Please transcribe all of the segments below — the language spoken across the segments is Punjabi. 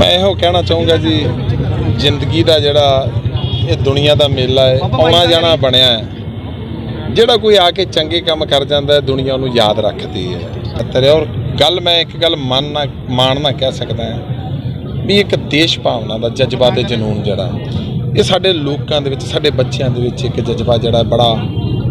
ਮੈਂ ਇਹੋ ਕਹਿਣਾ ਚਾਹੂੰਗਾ ਜੀ, ਜ਼ਿੰਦਗੀ ਦਾ ਜਿਹੜਾ ਇਹ ਦੁਨੀਆ ਦਾ ਮੇਲਾ ਹੈ, ਆਉਣਾ ਜਾਣਾ ਬਣਿਆ ਹੈ। ਜਿਹੜਾ ਕੋਈ ਆ ਕੇ ਚੰਗੇ ਕੰਮ ਕਰ ਜਾਂਦਾ ਹੈ, ਦੁਨੀਆ ਨੂੰ ਯਾਦ ਰੱਖਦੀ ਹੈ। ਤੇਰੇ ਔਰ ਗੱਲ ਮੈਂ ਇੱਕ ਗੱਲ ਮੰਨ ਨਾ, ਮਾਣ ਨਾ ਕਹਿ ਸਕਦਾ ਹਾਂ, ਵੀ ਇੱਕ ਦੇਸ਼ ਭਾਵਨਾ ਦਾ ਜਜ਼ਬਾ ਤੇ ਜਨੂਨ ਜਿਹੜਾ, ਇਹ ਸਾਡੇ ਲੋਕਾਂ ਦੇ ਵਿੱਚ, ਸਾਡੇ ਬੱਚਿਆਂ ਦੇ ਵਿੱਚ ਇੱਕ ਜਜ਼ਬਾ ਜਿਹੜਾ ਬੜਾ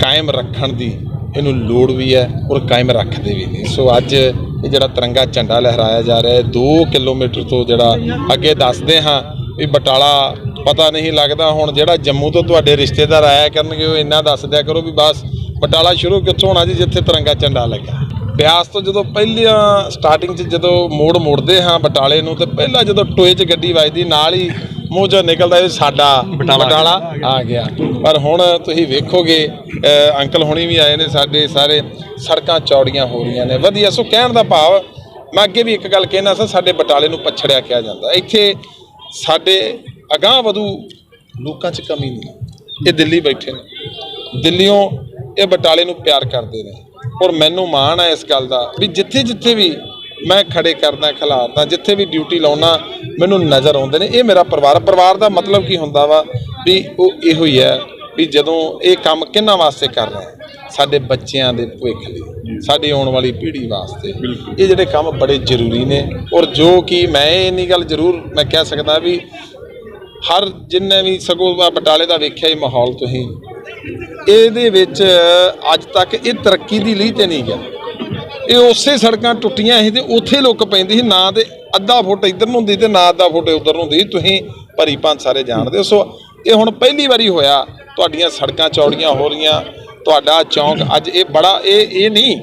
ਕਾਇਮ ਰੱਖਣ ਦੀ ਇਹਨੂੰ ਲੋੜ ਵੀ ਹੈ ਔਰ ਕਾਇਮ ਰੱਖਦੇ ਵੀ ਨੇ। ਸੋ ਅੱਜ ਇਹ ਜਿਹੜਾ ਤਿਰੰਗਾ ਝੰਡਾ ਲਹਿਰਾਇਆ ਜਾ ਰਿਹਾ ਹੈ 2 ਕਿਲੋਮੀਟਰ ਤੋਂ ਜਿਹੜਾ ਅੱਗੇ ਦੱਸਦੇ ਹਾਂ ਵੀ ਬਟਾਲਾ ਪਤਾ ਨਹੀਂ ਲੱਗਦਾ, ਹੁਣ ਜਿਹੜਾ ਜੰਮੂ ਤੋਂ ਤੁਹਾਡੇ ਰਿਸ਼ਤੇਦਾਰ ਆਇਆ ਕਰਨਗੇ, ਉਹ ਇੰਨਾ ਦੱਸ ਦਿਆ ਕਰੋ ਵੀ ਬਸ ਬਟਾਲਾ ਸ਼ੁਰੂ ਕਿੱਥੋਂ ਹੋਣਾ ਜੀ, ਜਿੱਥੇ ਤਿਰੰਗਾ ਝੰਡਾ ਲੱਗਾ ਬਿਆਸ ਤੋਂ ਜਦੋਂ ਪਹਿਲੀਆਂ ਸਟਾਰਟਿੰਗ 'ਚ ਜਦੋਂ ਮੋੜ ਮੋੜਦੇ ਹਾਂ ਬਟਾਲੇ ਨੂੰ, ਤੇ ਪਹਿਲਾਂ ਜਦੋਂ ਟੋਏ 'ਚ ਗੱਡੀ ਵੱਜਦੀ, ਨਾਲ ਹੀ ਮੂੰਹ 'ਚੋਂ ਨਿਕਲਦਾ ਇਹ ਸਾਡਾ ਬਟਾਲਾ। ਆ ਗਿਆ। ਪਰ ਹੁਣ ਤੁਸੀਂ ਵੇਖੋਗੇ ਅੰਕਲ ਹੁਣੀ ਵੀ ਆਏ ਨੇ ਸਾਡੇ ਸਾਰੇ ਸੜਕਾਂ ਚੌੜੀਆਂ ਹੋ ਰਹੀਆਂ ਨੇ। ਵਧੀਆ ਸੋ ਕਹਿਣ ਦਾ ਭਾਵ ਮੈਂ ਅੱਗੇ ਵੀ ਇੱਕ ਗੱਲ ਕਹਿਣਾ ਸੀ ਸਾਡੇ ਬਟਾਲੇ ਨੂੰ ਪਛੜਿਆ ਕਿਹਾ ਜਾਂਦਾ। ਇੱਥੇ ਸਾਡੇ ਅਗਾਂਹ ਵਧੂ ਲੋਕਾਂ 'ਚ ਕਮੀ ਨਹੀਂ। ਇਹ ਦਿੱਲੀ ਬੈਠੇ ਨੇ। ਦਿੱਲੀੋਂ ਇਹ ਬਟਾਲੇ ਨੂੰ ਪਿਆਰ ਕਰਦੇ ਨੇ। ਔਰ ਮੈਨੂੰ ਮਾਣ ਹੈ ਇਸ ਗੱਲ ਦਾ ਵੀ ਜਿੱਥੇ ਜਿੱਥੇ ਵੀ ਮੈਂ ਖੜੇ ਕਰਦਾ ਖਿਲਾਰਦਾ ਜਿੱਥੇ ਵੀ ਡਿਊਟੀ ਲਾਉਣਾ ਮੈਨੂੰ ਨਜ਼ਰ ਆਉਂਦੇ ਨੇ। ਇਹ ਮੇਰਾ ਪਰਿਵਾਰ। ਪਰਿਵਾਰ ਦਾ ਮਤਲਬ ਕੀ ਹੁੰਦਾ ਵਾ ਵੀ ਉਹ ਇਹੋ ਹੀ ਹੈ ਵੀ ਜਦੋਂ ਇਹ ਕੰਮ ਕਿਹਨਾਂ ਵਾਸਤੇ ਕਰ ਰਹੇ ਸਾਡੇ ਬੱਚਿਆਂ ਦੇ ਭਵਿੱਖ ਲਈ ਸਾਡੀ ਆਉਣ ਵਾਲੀ ਪੀੜ੍ਹੀ ਵਾਸਤੇ। ਇਹ ਜਿਹੜੇ ਕੰਮ ਬੜੇ ਜ਼ਰੂਰੀ ਨੇ ਔਰ ਜੋ ਕਿ ਮੈਂ ਇੰਨੀ ਗੱਲ ਜ਼ਰੂਰ ਮੈਂ ਕਹਿ ਸਕਦਾ ਵੀ ਹਰ ਜਿੰਨੇ ਵੀ ਸਗੋਂ ਬਟਾਲੇ ਦਾ ਵੇਖਿਆ ਹੀ ਮਾਹੌਲ ਤੁਸੀਂ ਇਹਦੇ ਵਿੱਚ ਅੱਜ ਤੱਕ ਇਹ ਤਰੱਕੀ ਦੀ ਲੀਹ ਤੇ ਨਹੀਂ ਗਿਆ। ਇਹ ਉਸੇ ਸੜਕਾਂ ਟੁੱਟੀਆਂ ਸੀ ਤੇ ਉੱਥੇ ਲੁੱਕ ਪੈਂਦੀ ਸੀ। ਨਾ ਤੇ ਅੱਧਾ ਫੁੱਟ ਇੱਧਰ ਨੂੰ ਹੁੰਦੀ ਤੇ ਨਾ ਅੱਧਾ ਫੁੱਟ ਉੱਧਰ ਨੂੰ ਹੁੰਦੀ। ਤੁਸੀਂ ਭਰੀ ਪੰਜ ਸਾਰੇ ਜਾਣਦੇ ਹੋ। ਸੋ ਇਹ ਹੁਣ ਪਹਿਲੀ ਵਾਰੀ ਹੋਇਆ। ਤੁਹਾਡੀਆਂ ਸੜਕਾਂ ਚੌੜੀਆਂ ਹੋ ਰਹੀਆਂ। ਤੁਹਾਡਾ ਚੌਂਕ ਅੱਜ ਇਹ ਬੜਾ ਇਹ ਇਹ ਨਹੀਂ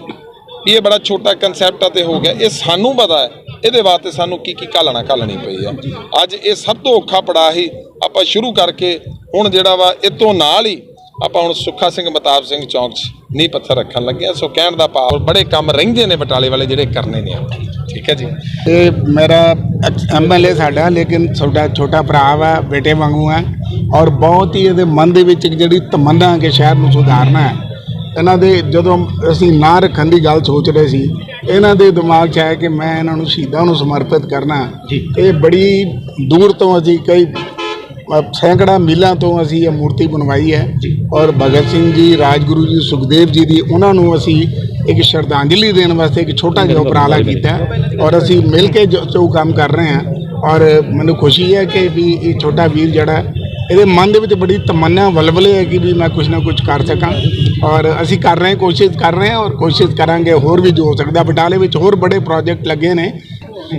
ਇਹ ਬੜਾ ਛੋਟਾ ਕਨਸੈਪਟ ਆ ਤੇ ਹੋ ਗਿਆ। ਇਹ ਸਾਨੂੰ ਪਤਾ ਹੈ। ਇਹਦੇ ਵਾਸਤੇ ਸਾਨੂੰ ਕੀ ਕੀ ਘਾਲਣਾ ਘਾਲਣੀ ਪਈ ਆ ਅੱਜ ਇਹ ਸਭ ਤੋਂ ਔਖਾ ਪੜਾ ਹੀ ਆਪਾਂ ਸ਼ੁਰੂ ਕਰਕੇ ਹੁਣ ਜਿਹੜਾ ਵਾ ਇਹ ਤੋਂ ਨਾਲ ਹੀ ਆਪਾਂ ਹੁਣ ਸੁੱਖਾ ਸਿੰਘ ਮਤਾਬ ਸਿੰਘ ਚੌਂਕ 'ਚ ਨੀਂਹ ਪੱਥਰ ਰੱਖਣ ਲੱਗੇ ਆ ਸੋ ਕਹਿਣ ਦਾ ਭਾਵ ਬੜੇ ਕੰਮ ਰਹਿੰਦੇ ਨੇ ਬਟਾਲੇ ਵਾਲੇ ਜਿਹੜੇ ਕਰਨੇ ਨੇ ਠੀਕ ਹੈ ਜੀ? ਇਹ ਮੇਰਾ ਐਮਐਲਏ ਸਾਡਾ ਲੇਕਿਨ ਛੋਟਾ ਛੋਟਾ ਭਰਾ ਵਾ ਬੇਟੇ ਵਾਂਗੂ ਹੈ ਔਰ ਬਹੁਤ ਹੀ ਇਹਦੇ ਮਨ ਦੇ ਵਿੱਚ ਇੱਕ ਜਿਹੜੀ ਤਮੰਨਾ ਕਿ ਸ਼ਹਿਰ ਨੂੰ ਸੁਧਾਰਨਾ ਹੈ। ਇਹਨਾਂ ਦੇ ਜਦੋਂ ਅਸੀਂ ਨਾਂ ਰੱਖਣ ਦੀ ਗੱਲ ਸੋਚ ਰਹੇ ਸੀ ਇਹਨਾਂ ਦੇ ਦਿਮਾਗ 'ਚ ਆਇਆ ਕਿ ਮੈਂ ਇਹਨਾਂ ਨੂੰ ਸ਼ਹੀਦਾਂ ਨੂੰ ਸਮਰਪਿਤ ਕਰਨਾ। ਇਹ ਬੜੀ ਦੂਰ ਤੋਂ ਅਸੀਂ ਕਈ ਸੈਂਕੜਾ ਮੀਲਾਂ ਤੋਂ ਅਸੀਂ ਇਹ ਮੂਰਤੀ ਬਣਵਾਈ ਹੈ ਔਰ ਭਗਤ ਸਿੰਘ ਜੀ ਰਾਜਗੁਰੂ ਜੀ ਸੁਖਦੇਵ ਜੀ ਦੀ ਉਹਨਾਂ ਨੂੰ ਅਸੀਂ ਇੱਕ ਸ਼ਰਧਾਂਜਲੀ ਦੇਣ ਵਾਸਤੇ ਇੱਕ ਛੋਟਾ ਜਿਹਾ ਉਪਰਾਲਾ ਕੀਤਾ ਔਰ ਅਸੀਂ ਮਿਲ ਕੇ ਜੋ ਕੰਮ ਕਰ ਰਹੇ ਹਾਂ ਔਰ ਮੈਨੂੰ ਖੁਸ਼ੀ ਹੈ ਕਿ ਵੀ ਇਹ ਛੋਟਾ ਵੀਰ ਜਿਹੜਾ ਇਹਦੇ ਮਨ ਦੇ ਵਿੱਚ ਬੜੀ ਤਮੰਨਾ ਵਲਵਲੇ ਹੈ ਕਿ ਵੀ ਮੈਂ ਕੁਝ ਨਾ ਕੁਝ ਕਰ ਸਕਾਂ ਔਰ ਅਸੀਂ ਕਰ ਰਹੇ ਹਾਂ ਕੋਸ਼ਿਸ਼ ਕਰ ਰਹੇ ਹਾਂ ਔਰ ਕੋਸ਼ਿਸ਼ ਕਰਾਂਗੇ ਹੋਰ ਵੀ ਜੋ ਹੋ ਸਕਦਾ ਬਟਾਲੇ ਵਿੱਚ ਹੋਰ ਬੜੇ ਪ੍ਰੋਜੈਕਟ ਲੱਗੇ ਨੇ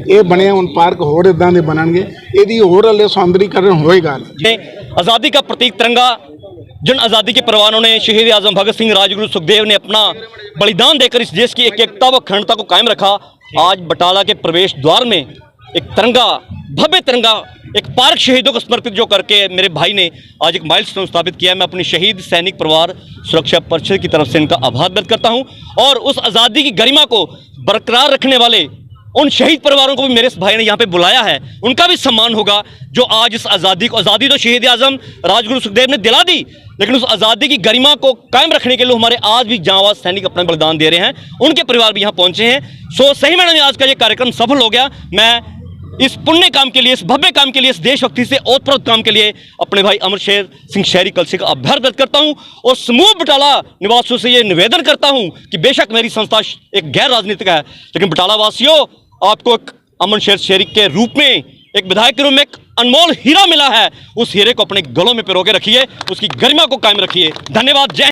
ਇਹ ਬਣੇ ਹੁਣ ਪਾਰਕ ਹੋਰ ਇਦਾਂ ਦੇ ਬਣਨਗੇ ਇਹਦੀ ਹੋਰ ਹਲੇ ਸੌਂਦਰੀਕਰਨ ਹੋਏਗਾ आज़ादी का प्रतीक तिरंगा जिन आज़ादी के परवानों ने शहीद आजम भगत सिंह राजगुरु सुखदेव ने अपना बलिदान देकर इस देश की एक एकता व अखंडता को कायम रखा आज बटाला के प्रवेश द्वार में एक तिरंगा भव्य तिरंगा एक पार्क शहीदों को समर्पित जो करके मेरे भाई ने आज एक माइलस्टोन स्थापित किया है मैं अपनी शहीद सैनिक परिवार सुरक्षा परिषद की तरफ से इनका आभार व्यक्त करता हूं और उस आज़ादी की गरिमा को बरकरार रखने वाले उन शहीद परिवारों को भी मेरे भाई ने यहाँ पे बुलाया है। उनका भी सम्मान होगा, जो आज इस आज़ादी को आज़ादी तो शहीद आज़म, राजगुरु सुखदेव ने दिला दी, लेकिन उस आज़ादी की गरिमा को कायम रखने के लिए हमारे आज भी जांबाज सैनिक अपना बलिदान दे रहे हैं। उनके परिवार भी यहाँ पहुँचे हैं। सो सही मैंने आज का ये कार्यक्रम सफल हो गया। मैं इस पुण्य काम के लिए, इस भव्य काम के लिए, इस देशभक्ति से ओतप्रोत काम के लिए अपने भाई अमर शेर सिंह शहरी कलसी का आभार व्यक्त करता हूँ और समूह बटाला निवासियों से ये निवेदन करता हूँ कि बेशक मेरी संस्था एक गैर राजनीतिक है, लेकिन बटाला वासियों आपको एक अमन शेर शहरी के रूप में एक विधायक के रूप में एक अनमोल हीरा मिला है उस हीरे को अपने गलों में पिरो के रखिए उसकी गरिमा को कायम रखिए धन्यवाद जय